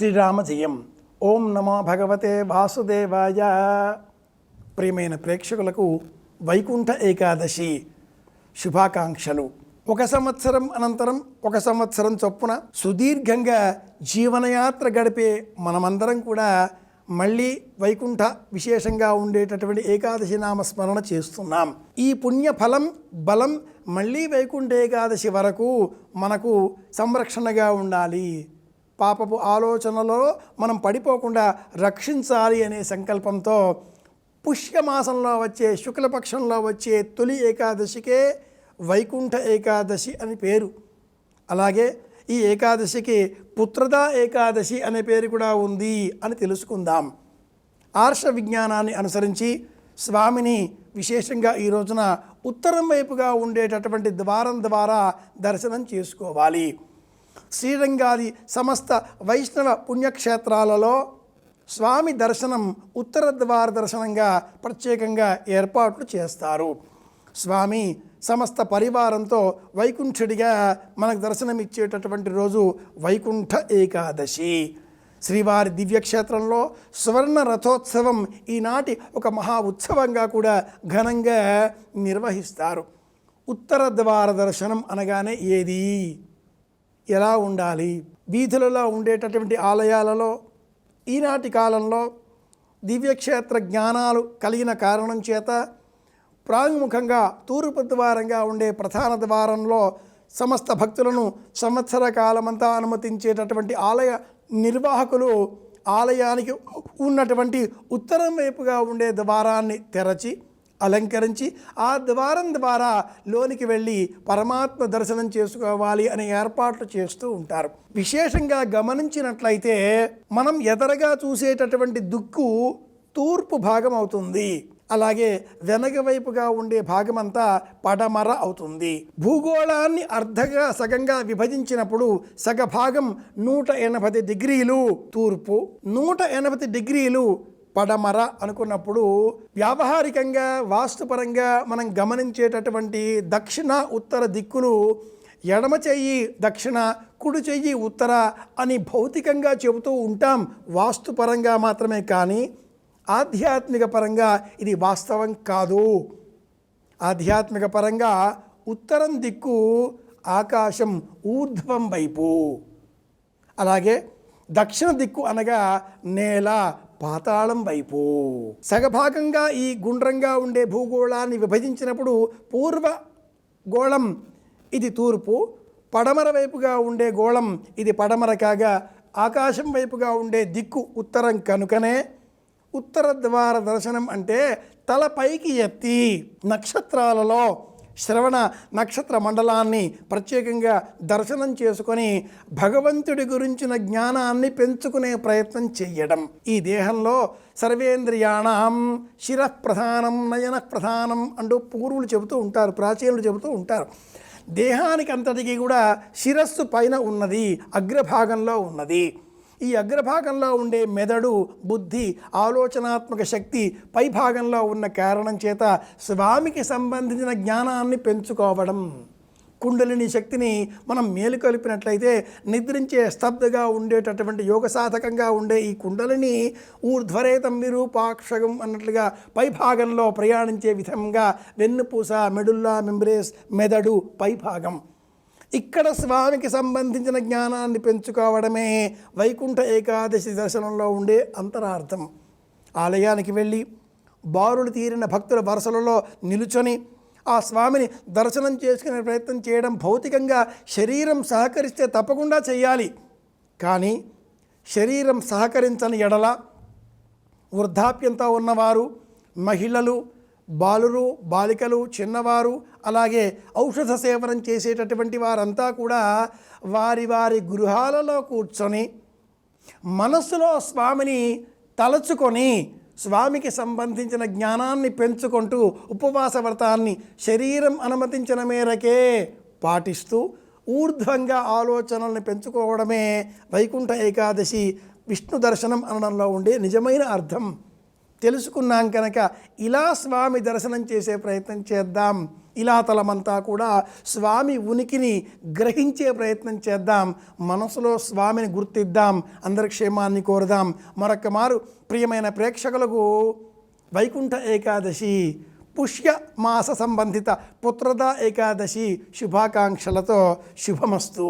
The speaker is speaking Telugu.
శ్రీరామజయం. ఓం నమో భగవతే వాసుదేవాయ. ప్రియమైన ప్రేక్షకులకు వైకుంఠ ఏకాదశి శుభాకాంక్షలు. ఒక సంవత్సరం అనంతరం ఒక సంవత్సరం చొప్పున సుదీర్ఘంగా జీవనయాత్ర గడిపే మనమందరం కూడా మళ్ళీ వైకుంఠ విశేషంగా ఉండేటటువంటి ఏకాదశి నామ స్మరణ చేస్తున్నాం. ఈ పుణ్య ఫలం బలం మళ్ళీ వైకుంఠ ఏకాదశి వరకు మనకు సంరక్షణగా ఉండాలి. పాపపు ఆలోచనలో మనం పడిపోకుండా రక్షించాలి అనే సంకల్పంతో పుష్యమాసంలో వచ్చే శుక్లపక్షంలో వచ్చే తొలి ఏకాదశికే వైకుంఠ ఏకాదశి అని పేరు. అలాగే ఈ ఏకాదశికి పుత్రదా ఏకాదశి అనే పేరు కూడా ఉంది అని తెలుసుకుందాం. ఆర్ష విజ్ఞానాన్ని అనుసరించి స్వామిని విశేషంగా ఈ రోజున ఉత్తరం వైపుగా ఉండేటటువంటి ద్వారం ద్వారా దర్శనం చేసుకోవాలి. శ్రీరంగాది సమస్త వైష్ణవ పుణ్యక్షేత్రాలలో స్వామి దర్శనం ఉత్తర ద్వార దర్శనంగా ప్రత్యేకంగా ఏర్పాట్లు చేస్తారు. స్వామి సమస్త పరివారంతో వైకుంఠుడిగా మనకు దర్శనం ఇచ్చేటటువంటి రోజు వైకుంఠ ఏకాదశి. శ్రీవారి దివ్యక్షేత్రంలో సువర్ణ రథోత్సవం ఈనాటి ఒక మహా ఉత్సవంగా కూడా ఘనంగా నిర్వహిస్తారు. ఉత్తర ద్వార దర్శనం అనగానే ఏది? ఎలా ఉండాలి? వీధులలో ఉండేటటువంటి ఆలయాలలో ఈనాటి కాలంలో దివ్యక్షేత్ర జ్ఞానాలు కలిగిన కారణం చేత ప్రాంగుముఖంగా తూర్పు ద్వారంగా ఉండే ప్రధాన ద్వారంలో సమస్త భక్తులను సంవత్సర కాలమంతా అనుమతించేటటువంటి ఆలయ నిర్వాహకులు ఆలయానికి ఉన్నటువంటి ఉత్తరం వైపుగా ఉండే ద్వారాన్ని తెరచి అలంకరించి ఆ ద్వారం ద్వారా లోనికి వెళ్ళి పరమాత్మ దర్శనం చేసుకోవాలి అనే ఏర్పాట్లు చేస్తూ ఉంటారు. విశేషంగా గమనించినట్లయితే మనం ఎదరగా చూసేటటువంటి దుక్కు తూర్పు భాగం అవుతుంది. అలాగే వెనక వైపుగా ఉండే భాగమంతా పడమర అవుతుంది. భూగోళాన్ని అర్ధగా సగంగా విభజించినప్పుడు సగ భాగం నూట ఎనభై డిగ్రీలు తూర్పు నూట ఎనభై డిగ్రీలు పడమర అనుకున్నప్పుడు వ్యావహారికంగా వాస్తుపరంగా మనం గమనించేటటువంటి దక్షిణ ఉత్తర దిక్కులు ఎడమ చెయ్యి దక్షిణ కుడి చెయ్యి ఉత్తర అని భౌతికంగా చెబుతూ ఉంటాం. వాస్తుపరంగా మాత్రమే కానీ ఆధ్యాత్మిక పరంగా ఇది వాస్తవం కాదు. ఆధ్యాత్మిక పరంగా ఉత్తరం దిక్కు ఆకాశం ఊర్ధ్వం వైపు. అలాగే దక్షిణ దిక్కు అనగా నేల పాతాళం వైపు. సగభాగంగా ఈ గుండ్రంగా ఉండే భూగోళాన్ని విభజించినప్పుడు పూర్వ గోళం ఇది తూర్పు. పడమర వైపుగా ఉండే గోళం ఇది పడమర కాగా ఆకాశం వైపుగా ఉండే దిక్కు ఉత్తరం కనుకనే. ఉత్తర ద్వార దర్శనం అంటే తల పైకి ఎత్తి నక్షత్రాలలో శ్రవణ నక్షత్ర మండలాన్ని ప్రత్యేకంగా దర్శనం చేసుకొని భగవంతుడి గురించిన జ్ఞానాన్ని పెంచుకునే ప్రయత్నం చేయడం ఈ దేహంలో సర్వేంద్రియాణం శిర ప్రధానం నయన ప్రధానం అంటూ పూర్వులు చెబుతూ ఉంటారు ప్రాచీనులు చెబుతూ ఉంటారు. దేహానికి అంతటికీ కూడా శిరస్సు పైన ఉన్నది అగ్రభాగంలో ఉన్నది. ఈ అగ్రభాగంలో ఉండే మెదడు బుద్ధి ఆలోచనాత్మక శక్తి పై భాగంలో ఉన్న కారణం చేత స్వామికి సంబంధించిన జ్ఞానాన్ని పెంచుకోవడం. కుండలిని శక్తిని మనం మేలుకొలిపినట్లయితే నిద్రించే స్తబ్దగా ఉండేటటువంటి యోగ సాధకంగా ఉండే ఈ కుండలిని ఊర్ధ్వరేతం విరూపాక్షగం అన్నట్లుగా పై భాగంలో ప్రయాణించే విధంగా వెన్నుపూస మెడుల్లా మెంబ్రేస్ మెదడు పైభాగం ఇక్కడ స్వామికి సంబంధించిన జ్ఞానాన్ని పెంచుకోవడమే వైకుంఠ ఏకాదశి దర్శనంలో ఉండే అంతరార్థం. ఆలయానికి వెళ్ళి బారులు తీరిన భక్తుల వరుసలలో నిలుచొని ఆ స్వామిని దర్శనం చేసుకునే ప్రయత్నం చేయడం భౌతికంగా శరీరం సహకరిస్తే తప్పకుండా చేయాలి. కానీ శరీరం సహకరించని ఎడల వృద్ధాప్యంతో ఉన్నవారు మహిళలు బాలురు బాలికలు చిన్నవారు అలాగే ఔషధ సేవనం చేసేటటువంటి వారంతా కూడా వారి వారి గృహాలలో కూర్చొని మనస్సులో స్వామిని తలచుకొని స్వామికి సంబంధించిన జ్ఞానాన్ని పెంచుకుంటూ ఉపవాస వ్రతాన్ని శరీరం అనుమతించిన మేరకే పాటిస్తూ ఊర్ధ్వంగా ఆలోచనల్ని పెంచుకోవడమే వైకుంఠ ఏకాదశి విష్ణు దర్శనం అనడంలో ఉండే నిజమైన అర్థం. తెలుసుకున్నాం కనుక ఇలా స్వామి దర్శనం చేసే ప్రయత్నం చేద్దాం. ఇలా తలమంతా కూడా స్వామి ఉనికిని గ్రహించే ప్రయత్నం చేద్దాం. మనసులో స్వామిని గుర్తిద్దాం. అందరి క్షేమాన్ని కోరుదాం. మరొక మారు ప్రియమైన ప్రేక్షకులకు వైకుంఠ ఏకాదశి పుష్య మాస సంబంధిత పుత్రద ఏకాదశి శుభాకాంక్షలతో శుభమస్తు.